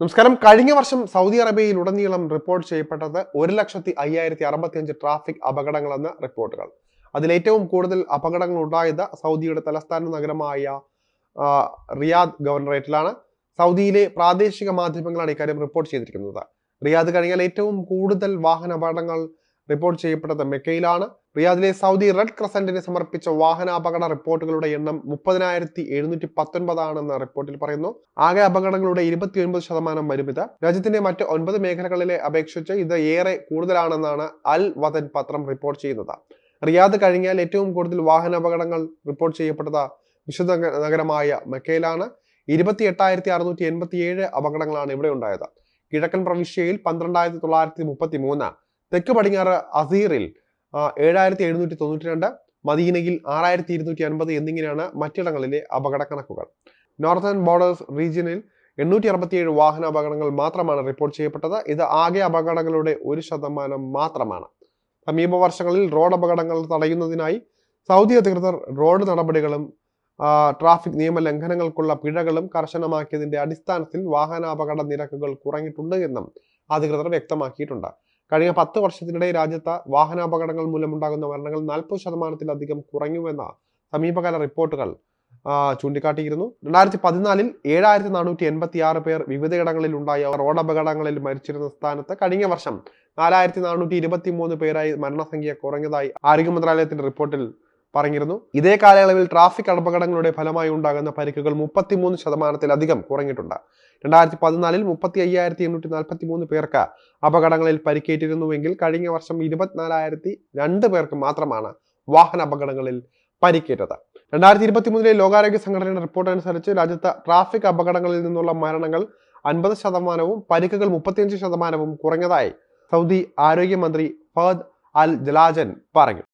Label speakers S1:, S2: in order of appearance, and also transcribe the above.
S1: നമസ്കാരം. കഴിഞ്ഞ വർഷം സൗദി അറേബ്യയിൽ ഉടനീളം റിപ്പോർട്ട് ചെയ്യപ്പെട്ടത് ഒരു ലക്ഷത്തി അയ്യായിരത്തി അറുപത്തിയഞ്ച് ട്രാഫിക് അപകടങ്ങളെന്ന റിപ്പോർട്ടുകൾ അതിലേറ്റവും കൂടുതൽ അപകടങ്ങൾ ഉണ്ടായത് സൗദിയുടെ തലസ്ഥാന നഗരമായ റിയാദ് ഗവർണറേറ്റിലാണ്. സൗദിയിലെ പ്രാദേശിക മാധ്യമങ്ങളാണ് ഇക്കാര്യം റിപ്പോർട്ട് ചെയ്തിരിക്കുന്നത്. റിയാദ് കഴിഞ്ഞാൽ ഏറ്റവും കൂടുതൽ വാഹന അപകടങ്ങൾ റിപ്പോർട്ട് ചെയ്യപ്പെട്ടത് മെക്കയിലാണ്. റിയാദിലെ സൗദി റെഡ് ക്രസന്റിന് സമർപ്പിച്ച വാഹനാപകട റിപ്പോർട്ടുകളുടെ എണ്ണം മുപ്പതിനായിരത്തി എഴുന്നൂറ്റി പത്തൊൻപതാണെന്ന് റിപ്പോർട്ടിൽ പറയുന്നു. ആകെ അപകടങ്ങളുടെ ഇരുപത്തി ഒൻപത് ശതമാനം വരും രാജ്യത്തിന്റെ മറ്റ് ഒൻപത് മേഖലകളിലെ അപേക്ഷിച്ച് ഇത് ഏറെ കൂടുതലാണെന്നാണ് അൽ വതൻ പത്രം റിപ്പോർട്ട് ചെയ്യുന്നത്. റിയാദ് കഴിഞ്ഞാൽ ഏറ്റവും കൂടുതൽ വാഹനാപകടങ്ങൾ റിപ്പോർട്ട് ചെയ്യപ്പെട്ടത് വിശുദ്ധ നഗരമായ മെക്കയിലാണ്. ഇരുപത്തി എട്ടായിരത്തി അറുന്നൂറ്റി എൺപത്തി ഏഴ് അപകടങ്ങളാണ് ഇവിടെ ഉണ്ടായത്. കിഴക്കൻ പ്രവിശ്യയിൽ പന്ത്രണ്ടായിരത്തി തൊള്ളായിരത്തി മുപ്പത്തി മൂന്ന് തെക്ക് പടിഞ്ഞാറ് അസീറിൽ ഏഴായിരത്തി എഴുന്നൂറ്റി തൊണ്ണൂറ്റി രണ്ട് മദീനയിൽ ആറായിരത്തി ഇരുന്നൂറ്റി അൻപത് എന്നിങ്ങനെയാണ് മറ്റിടങ്ങളിലെ അപകട കണക്കുകൾ നോർത്തേൺ ബോർഡേഴ്സ് റീജിയനിൽ എണ്ണൂറ്റി അറുപത്തിയേഴ് വാഹന അപകടങ്ങൾ മാത്രമാണ് റിപ്പോർട്ട് ചെയ്യപ്പെട്ടത്. ഇത് ആകെ അപകടങ്ങളുടെ ഒരു ശതമാനം മാത്രമാണ്. സമീപ വർഷങ്ങളിൽ റോഡ് അപകടങ്ങൾ തടയുന്നതിനായി സൗദി അധികൃതർ റോഡ് നടപടികളും ട്രാഫിക് നിയമ ലംഘനങ്ങൾക്കുള്ള പിഴകളും കർശനമാക്കിയതിന്റെ അടിസ്ഥാനത്തിൽ വാഹനാപകട നിരക്കുകൾ കുറഞ്ഞിട്ടുണ്ട് എന്നും അധികൃതർ വ്യക്തമാക്കിയിട്ടുണ്ട്. കഴിഞ്ഞ പത്ത് വർഷത്തിനിടെ രാജ്യത്ത് വാഹനാപകടങ്ങൾ മൂലമുണ്ടാകുന്ന മരണങ്ങൾ നാൽപ്പത് ശതമാനത്തിലധികം കുറഞ്ഞുവെന്ന സമീപകാല റിപ്പോർട്ടുകൾ ചൂണ്ടിക്കാട്ടിയിരുന്നു. രണ്ടായിരത്തി പതിനാലിൽ ഏഴായിരത്തി നാനൂറ്റി എൺപത്തി ആറ് പേർ വിവിധയിടങ്ങളിൽ ഉണ്ടായ റോഡ് അപകടങ്ങളിൽ മരിച്ചിരുന്ന സ്ഥാനത്ത് കഴിഞ്ഞ വർഷം നാലായിരത്തി നാനൂറ്റി ഇരുപത്തി മൂന്ന് പേരായി മരണസംഖ്യ കുറഞ്ഞതായി ആരോഗ്യ മന്ത്രാലയത്തിന്റെ റിപ്പോർട്ടിൽ പറഞ്ഞിരുന്നു. ഇതേ കാലയളവിൽ ട്രാഫിക് അപകടങ്ങളുടെ ഫലമായി ഉണ്ടാകുന്ന പരിക്കുകൾ മുപ്പത്തിമൂന്ന് ശതമാനത്തിലധികം കുറഞ്ഞിട്ടുണ്ട്. രണ്ടായിരത്തി പതിനാലിൽ മുപ്പത്തി അയ്യായിരത്തി എണ്ണൂറ്റി നാൽപ്പത്തി മൂന്ന് പേർക്ക് അപകടങ്ങളിൽ പരിക്കേറ്റിരുന്നുവെങ്കിൽ കഴിഞ്ഞ വർഷം ഇരുപത്തിനാലായിരത്തി രണ്ട് പേർക്ക് മാത്രമാണ് വാഹന അപകടങ്ങളിൽ പരിക്കേറ്റത്. രണ്ടായിരത്തി ഇരുപത്തി മൂന്നിലെ ലോകാരോഗ്യ സംഘടനയുടെ റിപ്പോർട്ട് അനുസരിച്ച് രാജ്യത്ത് ട്രാഫിക് അപകടങ്ങളിൽ നിന്നുള്ള മരണങ്ങൾ അൻപത് ശതമാനവും പരിക്കുകൾ മുപ്പത്തിയഞ്ച് ശതമാനവും കുറഞ്ഞതായി സൗദി ആരോഗ്യമന്ത്രി ഫഹദ് അൽ ജലാജൻ പറഞ്ഞു.